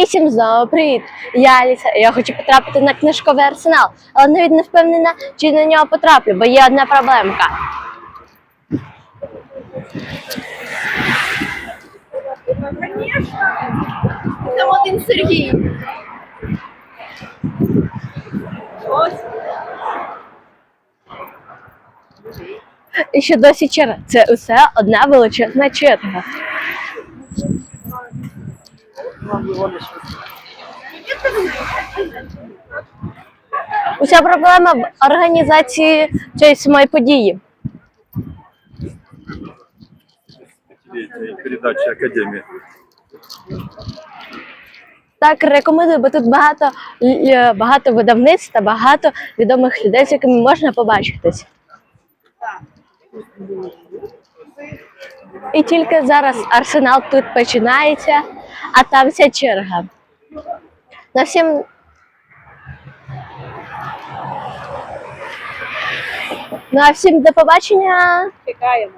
І всім знову привіт! Я Аліса. Я хочу потрапити на книжковий арсенал, але навіть не впевнена, чи на нього потраплю, бо є одна проблемка. Там один Сергій. Ось. І ще досі черга. Це усе одна величезна черга. Уся проблема в організації цієї самої події. передачи Академии. Так рекомендую, бо тут багато, е, багато видавництв та багато відомих людей, з якими можна побачитись. І тільки зараз арсенал тут починається, а там вся черга. На всім. Ну а всім до побачення. Чекаємо.